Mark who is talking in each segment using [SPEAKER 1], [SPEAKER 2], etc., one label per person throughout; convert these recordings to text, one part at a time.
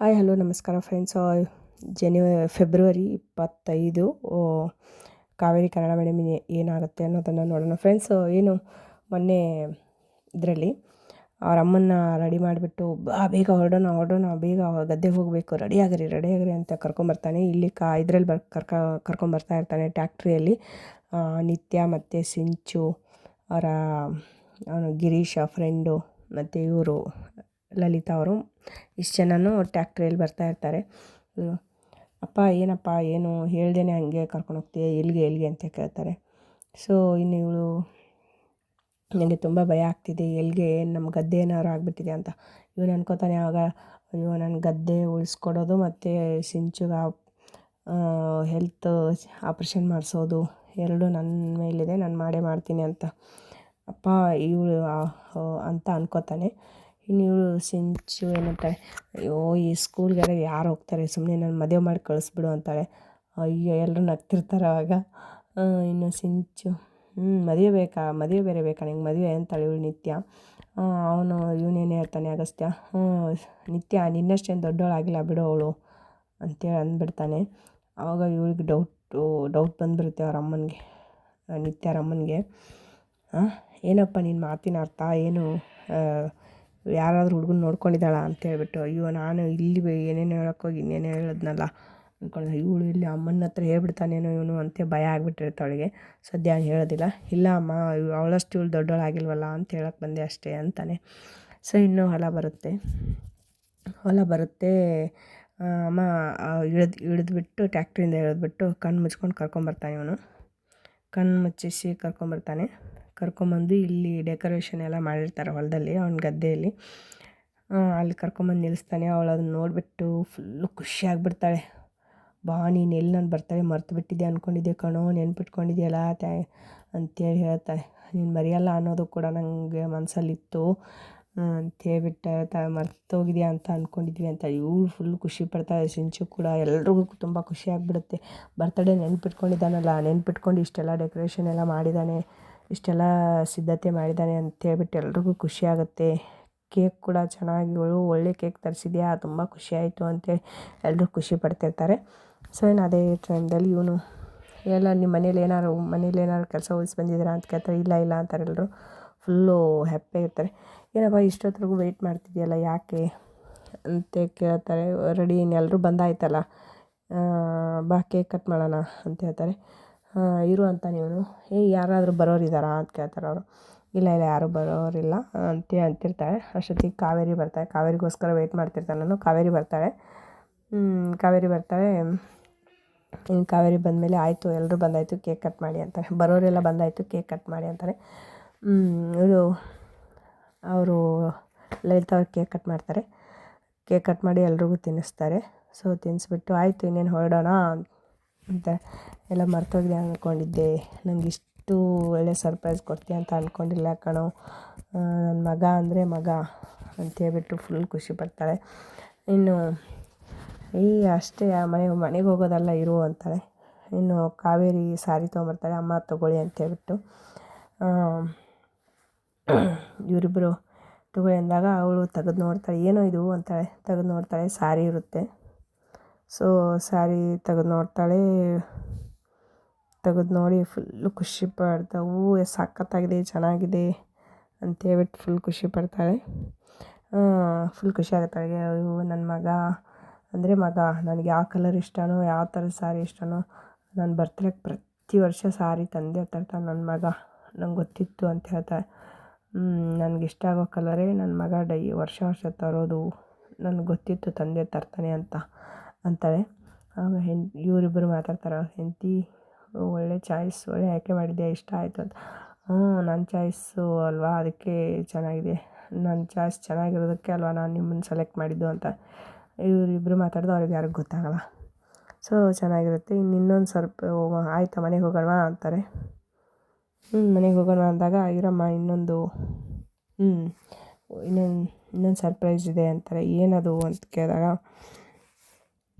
[SPEAKER 1] Hi, hello, ನಮಸ್ಕಾರ friends ಜನವರಿ ಫೆಬ್ರವರಿ ಇಪ್ಪತ್ತೈದು. ಕಾವೇರಿ ಕನ್ನಡ ಮೇಡಮ್ ಏನಾಗುತ್ತೆ ಅನ್ನೋದನ್ನು ನೋಡೋಣ ಫ್ರೆಂಡ್ಸ್ ಏನು, ಮೊನ್ನೆ ಇದರಲ್ಲಿ ಅವ್ರ ಅಮ್ಮನ್ನ ರೆಡಿ ಮಾಡಿಬಿಟ್ಟು, ಬಾ, ಬೇಗ ಹೊರಡೋಣ ಹೊರಡೋಣ, ಬೇಗ ಗದ್ದೆಗೆ ಹೋಗಬೇಕು ರೆಡಿ ಆಗಿರಿ ರೆಡಿ ಆಗಿರಿ ಅಂತ ಕರ್ಕೊಂಬರ್ತಾನೆ ಇಲ್ಲಿ ಕಾ, ಇದ್ರಲ್ಲಿ ಬರ್, ಕರ್ಕ ಕರ್ಕೊಂಬರ್ತಾ ಇರ್ತಾನೆ ಟ್ಯಾಕ್ಟ್ರಿಯಲ್ಲಿ ನಿತ್ಯ ಮತ್ತು ಸಿಂಚು, ಅವರ, ಅವನು ಗಿರೀಶ ಫ್ರೆಂಡು ಮತ್ತು ಇವರು ಲಲಿತಾ ಅವರು. ಇಷ್ಟು ಜನನೂ ಟ್ಯಾಕ್ಟ್ರಿಯಲ್ಲಿ ಬರ್ತಾ ಇರ್ತಾರೆ. ಅಪ್ಪ, ಏನಪ್ಪ, ಏನು ಹೇಳ್ದೇನೆ ಹಂಗೆ ಕರ್ಕೊಂಡು ಹೋಗ್ತೀಯ? ಎಲ್ಲಿಗೆ ಎಲ್ಲಿಗೆ ಅಂತ ಕೇಳ್ತಾರೆ. ಸೊ ಇನ್ನು ಇವಳು ನನಗೆ ತುಂಬ ಭಯ ಆಗ್ತಿದೆ. ಎಲ್ಲಿಗೆ ನಮ್ಮ ಗದ್ದೆ ಏನಾದ್ರು ಆಗಿಬಿಟ್ಟಿದೆ ಅಂತ. ಇವನು ಅನ್ಕೋತಾನೆ ಆವಾಗ ಅಯ್ಯೋ ನನ್ನ ಗದ್ದೆ ಉಳಿಸ್ಕೊಡೋದು ಮತ್ತು ಸಿಂಚುಗ ಹೆಲ್ತ್ ಆಪ್ರೇಷನ್ ಮಾಡಿಸೋದು. ಎರಡೂ ನನ್ನ ಮೇಲಿದೆ, ನಾನು ಮಾಡೇ ಮಾಡ್ತೀನಿ ಅಂತ. ಅಪ್ಪ, ಇವಳು ಅಂತ ಅನ್ಕೋತಾನೆ. ಇನ್ನು ಇವಳು ಸಿಂಚು ಏನಂತಾಳೆ ಅಯ್ಯೋ, ಈ ಸ್ಕೂಲ್ಗೆ ಯಾರು ಹೋಗ್ತಾರೆ ಸುಮ್ಮನೆ ನಾನು ಮದುವೆ ಮಾಡಿ ಕಳಿಸ್ಬಿಡು ಅಂತಾಳೆ ಅಯ್ಯೋ ಎಲ್ಲರೂ ನಗ್ತಿರ್ತಾರೆ ಆವಾಗ ಇನ್ನು ಸಿಂಚು ಹ್ಞೂ ಮದುವೆ ಬೇಕಾ, ಮದುವೆ ಬೇರೆ ಬೇಕಾ ನಿಂಗೆ? ಮದುವೆ ಅಂತಾಳೆ ಇವಳು ನಿತ್ಯ. ಅವನು ಇವನೇನು ಹೇಳ್ತಾನೆ ಅಗಸ್ತ್ಯ ಹ್ಞೂ ನಿತ್ಯ, ನಿನ್ನಷ್ಟೇನು ದೊಡ್ಡವಳಾಗಿಲ್ಲ ಬಿಡು ಅವಳು ಅಂತೇಳಿ ಅಂದ್ಬಿಡ್ತಾನೆ. ಆವಾಗ ಇವಳಿಗೆ ಡೌಟು ಡೌಟ್ ಬಂದುಬಿಡುತ್ತೆ ಅವ್ರ ಅಮ್ಮನಿಗೆ, ನಿತ್ಯ ಅಮ್ಮನಿಗೆ. ಏನಪ್ಪ ನಿನ್ನ ಮಾತಿನ ಅರ್ಥ? ಏನು ಯಾರಾದರೂ ಹುಡುಗನ ನೋಡ್ಕೊಂಡಿದ್ದಾಳ ಅಂತ ಹೇಳ್ಬಿಟ್ಟು, ಅಯ್ಯೋ, ನಾನು ಇಲ್ಲಿ ಏನೇನು ಹೇಳೋಕ್ಕೋಗಿ ಇನ್ನೇನು ಹೇಳಿದ್ನಲ್ಲ ಅಂದ್ಕೊಂಡೆ ಇವಳು ಇಲ್ಲಿ ಅಮ್ಮನ ಹತ್ರ ಹೇಳ್ಬಿಡ್ತಾನೇನೋ ಇವನು ಅಂತ ಭಯ ಆಗಿಬಿಟ್ಟಿರುತ್ತೆ ಅವಳಿಗೆ. ಸದ್ಯ ಹೇಳೋದಿಲ್ಲ. ಇಲ್ಲ ಅಮ್ಮ ಅವಳಷ್ಟು ಇವಳು ದೊಡ್ಡವಳಾಗಿಲ್ವಲ್ಲ ಅಂತ ಹೇಳಕ್ಕೆ ಬಂದೆ ಅಷ್ಟೇ, ಅಂತಾನೆ. ಸೊ, ಇನ್ನೂ ಹೊಲ ಬರುತ್ತೆ. ಹೊಲ ಬರುತ್ತೆ. ಅಮ್ಮ ಇಳಿದು, ಇಳಿದ್ಬಿಟ್ಟು ಟ್ಯಾಕ್ಟ್ರಿಂದ ಇಳಿದ್ಬಿಟ್ಟು ಕಣ್ಣು ಮುಚ್ಕೊಂಡು ಕರ್ಕೊಂಬರ್ತಾನೆ ಇವನು. ಕಣ್ಣು ಮುಚ್ಚಿಸಿ ಕರ್ಕೊಂಬರ್ತಾನೆ. ಕರ್ಕೊಂಬಂದು ಇಲ್ಲಿ ಡೆಕೋರೇಷನ್ ಎಲ್ಲ ಮಾಡಿರ್ತಾರೆ ಹೊಲದಲ್ಲಿ, ಅವ್ನ ಗದ್ದೆಯಲ್ಲಿ. ಅಲ್ಲಿ ಕರ್ಕೊಂಬಂದು ನಿಲ್ಲಿಸ್ತಾನೆ. ಅವಳು ಅದನ್ನ ನೋಡಿಬಿಟ್ಟು ಫುಲ್ಲು ಖುಷಿ ಆಗಿಬಿಡ್ತಾಳೆ ಬಾ, ನೀನು ಎಲ್ಲಿ ನಾನು ಬರ್ತಾಳೆ, ಮರ್ತು ಬಿಟ್ಟಿದ್ದೆ ಅಂದ್ಕೊಂಡಿದ್ದೆ ಕಣೋ, ನೆನ್ಪಿಟ್ಕೊಂಡಿದ್ಯಲ್ಲ ತ್ಯಾ, ಅಂತೇಳಿ ಹೇಳ್ತಾಳೆ. ನೀನು ಮರೆಯಲ್ಲ ಅನ್ನೋದು ಕೂಡ ನನಗೆ ಮನಸ್ಸಲ್ಲಿತ್ತು ಅಂತೇಳ್ಬಿಟ್ಟು ತ ಮರ್ತೋಗಿದ್ಯಾ ಅಂತ ಅಂದ್ಕೊಂಡಿದ್ವಿ ಅಂತ ಇವಳು ಫುಲ್ ಖುಷಿ ಪಡ್ತಾಳೆ ಸಿಂಚು ಕೂಡ ಎಲ್ರಿಗೂ ತುಂಬ ಖುಷಿ ಆಗಿಬಿಡುತ್ತೆ ಬರ್ತಡೇ ನೆನ್ಪಿಟ್ಕೊಂಡಿದ್ದಾನಲ್ಲ, ನೆನ್ಪಿಟ್ಕೊಂಡು ಇಷ್ಟೆಲ್ಲ ಡೆಕೋರೇಷನ್ ಎಲ್ಲ ಮಾಡಿದ್ದಾನೆ ಇಷ್ಟೆಲ್ಲ ಸಿದ್ಧತೆ ಮಾಡಿದ್ದಾನೆ ಅಂತ ಹೇಳ್ಬಿಟ್ಟು ಎಲ್ರಿಗೂ ಖುಷಿ ಆಗುತ್ತೆ. ಕೇಕ್ ಕೂಡ ಚೆನ್ನಾಗಿ ಒಳ್ಳೆ ಕೇಕ್ ತರಿಸಿದ್ಯಾ? ತುಂಬ ಖುಷಿ ಆಯಿತು ಅಂತೇಳಿ ಎಲ್ಲರೂ ಖುಷಿ ಪಡ್ತಿರ್ತಾರೆ. ಸೊ ಏನು ಅದೇ ಟೈಮ್ದಲ್ಲಿ ಇವನು ಎಲ್ಲ ನಿಮ್ಮ ಮನೇಲಿ ಏನಾದ್ರು ಮನೇಲಿ ಏನಾದ್ರು ಕೆಲಸ ಉಳಿಸಿ ಬಂದಿದ್ದೀರಾ ಅಂತ ಕೇಳ್ತಾರೆ. ಇಲ್ಲ ಇಲ್ಲ ಅಂತಾರೆ ಎಲ್ಲರೂ ಫುಲ್ಲು ಇರ್ತಾರೆ ಏನಪ್ಪ ಇಷ್ಟೊತ್ತರೆಗೂ ವೆಯ್ಟ್ ಮಾಡ್ತಿದ್ಯಲ್ಲ, ಯಾಕೆ ಅಂತ ಕೇಳ್ತಾರೆ. ರೆಡಿ ಎಲ್ಲರೂ ಬಂದಾಯ್ತಲ್ಲ. ಬಾ, ಕೇಕ್ ಕಟ್ ಮಾಡೋಣ ಅಂತ ಹೇಳ್ತಾರೆ. ಇರು ಅಂತ ನೀವು ಏ, ಯಾರಾದರೂ ಬರೋರಿದ್ದಾರಾ ಅಂತ ಕೇಳ್ತಾರೆ ಅವರು. ಇಲ್ಲ ಇಲ್ಲ, ಯಾರೂ ಬರೋರಿಲ್ಲ ಅಂತ ಅಂತಿರ್ತಾಳೆ ಅಷ್ಟೊತ್ತಿಗೆ ಕಾವೇರಿ ಬರ್ತಾಳೆ ಕಾವೇರಿಗೋಸ್ಕರ ವೆಯ್ಟ್ ಮಾಡ್ತಿರ್ತಾನೆ ನಾನು ಕಾವೇರಿ ಬರ್ತಾಳೆ ಕಾವೇರಿ ಬರ್ತಾಳೆ ಇನ್ನು ಕಾವೇರಿ ಬಂದಮೇಲೆ ಆಯಿತು ಎಲ್ಲರೂ ಬಂದಾಯಿತು ಕೇಕ್ ಕಟ್ ಮಾಡಿ ಅಂತಾರೆ. ಬರೋರೆಲ್ಲ ಬಂದಾಯಿತು ಕೇಕ್ ಕಟ್ ಮಾಡಿ ಅಂತಾರೆ. ಇವರು, ಅವರು ಲಲಿತ ಅವ್ರು ಕೇಕ್ ಕಟ್ ಮಾಡ್ತಾರೆ. ಕೇಕ್ ಕಟ್ ಮಾಡಿ ಎಲ್ರಿಗೂ ತಿನ್ನಿಸ್ತಾರೆ. ಸೊ ತಿನ್ನಿಸ್ಬಿಟ್ಟು ಆಯಿತು, ಇನ್ನೇನು ಹೊರಡೋಣ ಅಂತ. ಎಲ್ಲ ಮರ್ತೋಗಿದೆ ಅಂದ್ಕೊಂಡಿದ್ದೆ ನನಗೆ ಇಷ್ಟು ಒಳ್ಳೆ ಸರ್ಪ್ರೈಸ್ ಕೊಡ್ತೀಯ ಅಂತ ಅಂದ್ಕೊಂಡಿಲ್ಲ ಕಣೋ. ನನ್ನ ಮಗ ಅಂದರೆ ಮಗ ಅಂತ ಹೇಳ್ಬಿಟ್ಟು ಫುಲ್ ಖುಷಿ ಪಡ್ತಾಳೆ. ಇನ್ನು ಈ ಅಷ್ಟೇ ಮನೆ, ಮನೆಗೆ ಹೋಗೋದಲ್ಲ ಇರು ಅಂತಾಳೆ. ಇನ್ನು ಕಾವೇರಿ ಸಾರಿ ತೊಗೊಂಬರ್ತಾಳೆ, ಅಮ್ಮ ತೊಗೊಳ್ಳಿ ಅಂತ ಹೇಳ್ಬಿಟ್ಟು. ಇವರಿಬ್ಬರು ತೊಗೊಳ್ಳಿ ಅಂದಾಗ ಅವಳು ತೆಗೆದು ನೋಡ್ತಾಳೆ, ಏನೋ ಇದು? ಅಂತಾಳೆ. ತೆಗೆದು ನೋಡ್ತಾಳೆ ಸಾರಿ ಇರುತ್ತೆ. ಸೊ ಸಾರಿ ತೆಗೆದು ನೋಡ್ತಾಳೆ. ತೆಗೆದು ನೋಡಿ ಫುಲ್ಲು ಖುಷಿ ಪಡ್ತಾ ಹೂ ಸಖತ್ತಾಗಿದೆ, ಚೆನ್ನಾಗಿದೆ ಅಂತ ಹೇಳ್ಬಿಟ್ಟು ಫುಲ್ ಖುಷಿ ಪಡ್ತಾಳೆ. ಫುಲ್ ಖುಷಿ ಆಗುತ್ತಾಳೆ ಅಯ್ಯೋ ನನ್ನ ಮಗ. ಅಂದರೆ ಮಗ, ನನಗೆ ಯಾವ ಕಲರ್ ಇಷ್ಟನೋ, ಯಾವ ಥರ ಸಾರಿ ಇಷ್ಟನೋ, ನಾನು ಬರ್ತಡೇಗೆ ಪ್ರತಿ ವರ್ಷ ಸಾರಿ ತಂದೆ ತರ್ತಾನೆ ನನ್ನ ಮಗ, ನಂಗೆ ಗೊತ್ತಿತ್ತು ಅಂತ ಹೇಳ್ತಾಳೆ. ನನಗೆ ಇಷ್ಟ ಆಗೋ ಕಲರೇ ನನ್ನ ಮಗ ಡೈ, ವರ್ಷ ವರ್ಷ ತರೋದು. ನನಗೆ ಗೊತ್ತಿತ್ತು ತಂದೆ ತರ್ತಾನೆ ಅಂತ ಅಂತಾಳೆ. ಆಗ ಹೆಣ್ ಇವರಿಬ್ಬರು ಮಾತಾಡ್ತಾರೆ, ಹೆಂಡತಿ ಒಳ್ಳೆ ಚಾಯ್ಸ್, ಒಳ್ಳೆ ಆಯ್ಕೆ ಮಾಡಿದ್ಯಾ? ಇಷ್ಟ ಆಯಿತು ಅಂತ. ಹ್ಞೂ ನನ್ನ ಚಾಯ್ಸು ಅಲ್ವಾ? ಅದಕ್ಕೆ ಚೆನ್ನಾಗಿದೆ. ನನ್ನ ಚಾಯ್ಸ್ ಚೆನ್ನಾಗಿರೋದಕ್ಕೆ ಅಲ್ವಾ ನಾನು ನಿಮ್ಮನ್ನು ಸೆಲೆಕ್ಟ್ ಮಾಡಿದ್ದು ಅಂತ. ಇವರಿಬ್ಬರು ಮಾತಾಡಿದ್ರು ಅವ್ರಿಗೆ ಯಾರಿಗೂ ಗೊತ್ತಾಗಲ್ಲ. ಸೊ, ಚೆನ್ನಾಗಿರುತ್ತೆ. ಇನ್ನು ಇನ್ನೊಂದು ಸ್ವಲ್ಪ ಆಯಿತಾ, ಮನೆಗೆ ಹೋಗೋಣ ಅಂತಾರೆ. ಹ್ಞೂ, ಮನೆಗೆ ಹೋಗೋಣ ಅಂದಾಗ ಇರಮ್ಮ, ಇನ್ನೊಂದು, ಹ್ಞೂ, ಇನ್ನೊಂದು ಇನ್ನೊಂದು ಸರ್ಪ್ರೈಸ್ ಇದೆ ಅಂತಾರೆ. ಏನದು? ಅಂತ ಕೇಳಿದಾಗ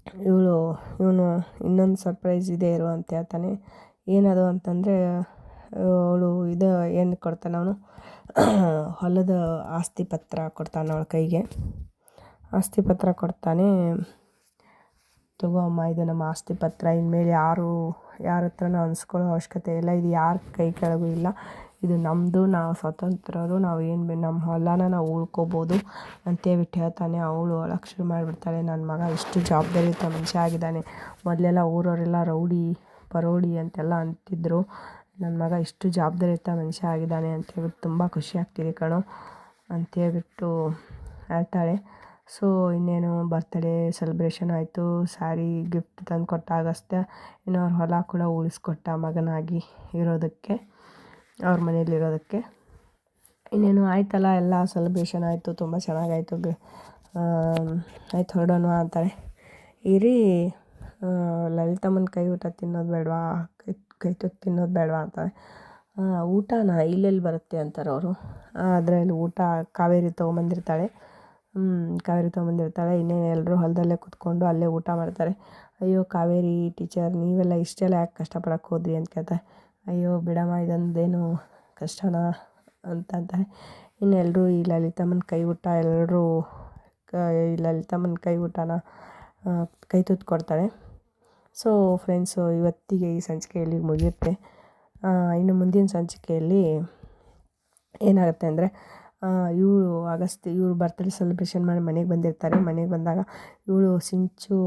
[SPEAKER 1] ಇವಳು, ಇವನು ಇನ್ನೊಂದು ಸರ್ಪ್ರೈಸ್ ಇದೆ ಇರು ಅಂತ ಹೇಳ್ತಾನೆ ಏನದು ಅಂತಂದರೆ, ಅವಳು ಇದು ಏನು ಕೊಡ್ತಾನೆ ಅವನು? ಹೊಲದ ಆಸ್ತಿ ಪತ್ರ ಕೊಡ್ತಾನೆ ಅವಳ ಕೈಗೆ. ಆಸ್ತಿ ಪತ್ರ ಕೊಡ್ತಾನೆ. ತಗೋ ಅಮ್ಮ, ಇದು ನಮ್ಮ ಆಸ್ತಿ ಪತ್ರ. ಇನ್ಮೇಲೆ ಯಾರು, ಯಾರ ಹತ್ರನೂ ಅನ್ಸ್ಕೊಳ್ಳೋ ಅವಶ್ಯಕತೆ ಇಲ್ಲ. ಇದು ಯಾರ ಕೈ ಕೆಳಗೂ ಇಲ್ಲ. ಇದು ನಮ್ಮದು ನಾವು ಸ್ವತಂತ್ರರು, ನಾವು ಏನು ನಮ್ಮ ಹೊಲನ ನಾವು ಉಳ್ಕೋಬೋದು ಅಂತೇಳ್ಬಿಟ್ಟು ಹೇಳ್ತಾನೆ. ಅವಳು ಅಳಕ್ಕೆ ಶುರು ಮಾಡಿಬಿಡ್ತಾಳೆ. ನನ್ನ ಮಗ ಇಷ್ಟು ಜವಾಬ್ದಾರಿಯುತ ಮನುಷ್ಯ ಆಗಿದ್ದಾನೆ. ಮೊದಲೆಲ್ಲ ಊರವರೆಲ್ಲ ರೌಡಿ, ಪರೋಡಿ ಅಂತೆಲ್ಲ ಅಂತಿದ್ದರು ನನ್ನ ಮಗ ಇಷ್ಟು ಜವಾಬ್ದಾರಿಯುತ ಮನುಷ್ಯ ಆಗಿದ್ದಾನೆ ಅಂತೇಳ್ಬಿಟ್ಟು ತುಂಬ ಖುಷಿ ಆಗ್ತಿದೆ ಕಣೋ ಅಂತೇಳ್ಬಿಟ್ಟು ಹೇಳ್ತಾಳೆ. ಸೊ, ಇನ್ನೇನು ಬರ್ತಡೇ ಸೆಲೆಬ್ರೇಷನ್ ಆಯಿತು. ಸ್ಯಾರಿ ಗಿಫ್ಟ್ ತಂದು ಕೊಟ್ಟಾಗಷ್ಟೇ ಇನ್ನು ಅವ್ರ ಹೊಲ ಕೂಡ ಉಳಿಸ್ಕೊಟ್ಟ ಮಗನಾಗಿ ಇರೋದಕ್ಕೆ. ಅವ್ರ ಮನೆಯಲ್ಲಿರೋದಕ್ಕೆ. ಇನ್ನೇನು ಆಯ್ತಲ್ಲ, ಎಲ್ಲ ಸೆಲೆಬ್ರೇಷನ್ ಆಯಿತು, ತುಂಬ ಚೆನ್ನಾಗಾಯಿತು. ಆಯ್ತು ಹೊರಡೋಣ ಅಂತಾಳೆ ಇರಿ ಲಲಿತಮ್ಮನ ಕೈ ಊಟ ತಿನ್ನೋದು ಬೇಡವಾ, ಕೈ ಕೈ ತುತ್ತು ತಿನ್ನೋದು ಬೇಡವಾ ಅಂತಾರೆ. ಊಟನ ಇಲ್ಲೆಲ್ಲಿ ಬರುತ್ತೆ ಅಂತಾರೆ ಅವರು. ಅದರಲ್ಲಿ ಊಟ ಕಾವೇರಿ ತೊಗೊಂಬಂದಿರ್ತಾಳೆ. ಕಾವೇರಿ ತೊಗೊಂಬಂದಿರ್ತಾಳೆ. ಇನ್ನೇನು ಎಲ್ಲರೂ ಹೊಲದಲ್ಲೇ ಕೂತ್ಕೊಂಡು ಅಲ್ಲೇ ಊಟ ಮಾಡ್ತಾರೆ. ಅಯ್ಯೋ, ಕಾವೇರಿ ಟೀಚರ್ ನೀವೆಲ್ಲ ಇಷ್ಟೆಲ್ಲ ಯಾಕೆ ಕಷ್ಟಪಡಕ್ಕೆ ಹೋದ್ರಿ ಅಂತ ಕೇಳ್ತಾರೆ. ಅಯ್ಯೋ ಬಿಡಮ್ಮ, ಇದೊಂದೇನು ಕಷ್ಟನಾ ಅಂತ ಅಂತಾರೆ. ಇನ್ನು ಎಲ್ಲರೂ ಈ ಲಲಿತಮ್ಮನ ಕೈ ಊಟ ಎಲ್ಲರೂ ಈ ಲಲಿತಮ್ಮನ ಕೈ ಊಟನ ಕೈ ತುತ್ತು ಕೊಡ್ತಾಳೆ ಸೊ ಫ್ರೆಂಡ್ಸು ಇವತ್ತಿಗೆ ಈ ಸಂಚಿಕೆಯಲ್ಲಿ ಮುಗಿಯುತ್ತೆ. ಇನ್ನು ಮುಂದಿನ ಸಂಚಿಕೆಯಲ್ಲಿ ಏನಾಗುತ್ತೆ ಅಂದರೆ ಇವಳು ಆಗಸ್ಟ್, ಇವರು ಬರ್ತಡೇ ಸೆಲೆಬ್ರೇಷನ್ ಮಾಡಿ ಮನೆಗೆ ಬಂದಿರ್ತಾರೆ. ಮನೆಗೆ ಬಂದಾಗ ಇವಳು ಸಿಂಚು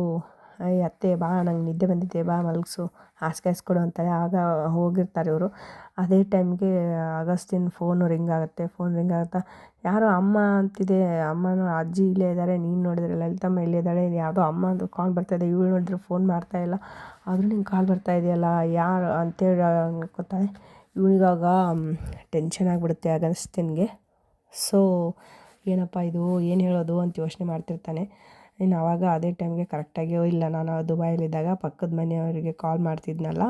[SPEAKER 1] ಅಯ್ಯ ಅತ್ತೆ ಬಾ, ನಂಗೆ ನಿದ್ದೆ ಬಂದಿದೆ, ಬಾ, ಮಲಗಿಸು ಹಾಸ್ಕೊಡು ಅಂತಾಳೆ ಆಗ ಹೋಗಿರ್ತಾರೆ ಇವರು. ಅದೇ ಟೈಮ್ಗೆ ಅಗಸ್ತಿನ ಫೋನು ರಿಂಗ್ ಆಗುತ್ತೆ. ಫೋನ್ ರಿಂಗ್ ಆಗುತ್ತಾ, ಯಾರೋ ಅಮ್ಮ ಅಂತಿದೆ, ಅಮ್ಮನೂ ಅಜ್ಜಿ ಇಲ್ಲೇ ಇದ್ದಾರೆ ನೀನು ನೋಡಿದ್ರೆ ಲಲಿತಮ್ಮ ಇಲ್ಲೇ ಇದ್ದಾಳೆ ಯಾವುದೋ ಅಮ್ಮಂದು ಕಾಲ್ ಬರ್ತಾಯಿದೆ ಇವಳು ನೋಡಿದ್ರೆ ಫೋನ್ ಮಾಡ್ತಾ ಇಲ್ಲ. ಆದರೂ ನಿಂಗೆ ಕಾಲ್ ಬರ್ತಾ ಇದೆಯಲ್ಲ, ಯಾರು ಅಂತೇಳಿ ಅನ್ಕೋತಾಳೆ ಇವಳಿಗಾಗ ಟೆನ್ಷನ್ ಆಗಿಬಿಡುತ್ತೆ ಅಗಸ್ತಿನ್ಗೆ ಸೊ ಏನಪ್ಪ ಇದು, ಏನು ಹೇಳೋದು ಅಂತ ಯೋಚನೆ ಮಾಡ್ತಿರ್ತಾನೆ. ಇನ್ನು ಆವಾಗ ಅದೇ ಟೈಮ್ಗೆ ಕರೆಕ್ಟಾಗಿ ಇಲ್ಲ, ನಾನು ದುಬೈಲಿದ್ದಾಗ ಪಕ್ಕದ ಮನೆಯವರಿಗೆ ಕಾಲ್ ಮಾಡ್ತಿದ್ನಲ್ಲ,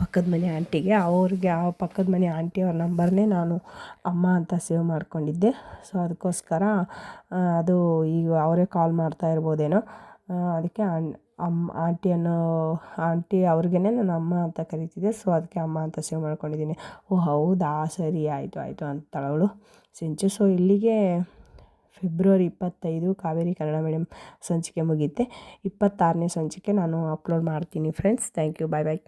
[SPEAKER 1] ಪಕ್ಕದ ಮನೆ ಆಂಟಿಗೆ, ಅವ್ರಿಗೆ ಆ ಪಕ್ಕದ ಮನೆ ಆಂಟಿಯವ್ರ ನಂಬರ್ನೇ ನಾನು ಅಮ್ಮ ಅಂತ ಸೇವ್ ಮಾಡ್ಕೊಂಡಿದ್ದೆ. ಸೊ ಅದಕ್ಕೋಸ್ಕರ ಅದು ಈಗ ಅವರೇ ಕಾಲ್ ಮಾಡ್ತಾ ಇರ್ಬೋದೇನೋ ಅದಕ್ಕೆ ಅಮ್ಮ ಆಂಟಿ ಆಂಟಿ ಅವ್ರಿಗೆ ನಾನು ಅಮ್ಮ ಅಂತ ಕರಿತಿದ್ದೆ. ಸೊ ಅದಕ್ಕೆ ಅಮ್ಮ ಅಂತ ಸೇವ್ ಮಾಡ್ಕೊಂಡಿದ್ದೀನಿ. ಓ ಹೌದಾ? ಸರಿ, ಆಯಿತು ಆಯಿತು ಅಂತಳವಳು ಸಿಂಚು ಸೊ ಇಲ್ಲಿಗೆ ಫೆಬ್ರವರಿ ಇಪ್ಪತ್ತೈದು ಕಾವೇರಿ ಕನ್ನಡ ಮೀಡಿಯಮ್ ಸಂಚಿಕೆ ಮುಗಿಯುತ್ತೆ. ಇಪ್ಪತ್ತಾರನೇ ಸಂಚಿಕೆ ನಾನು ಅಪ್ಲೋಡ್ ಮಾಡ್ತೀನಿ friends thank you bye bye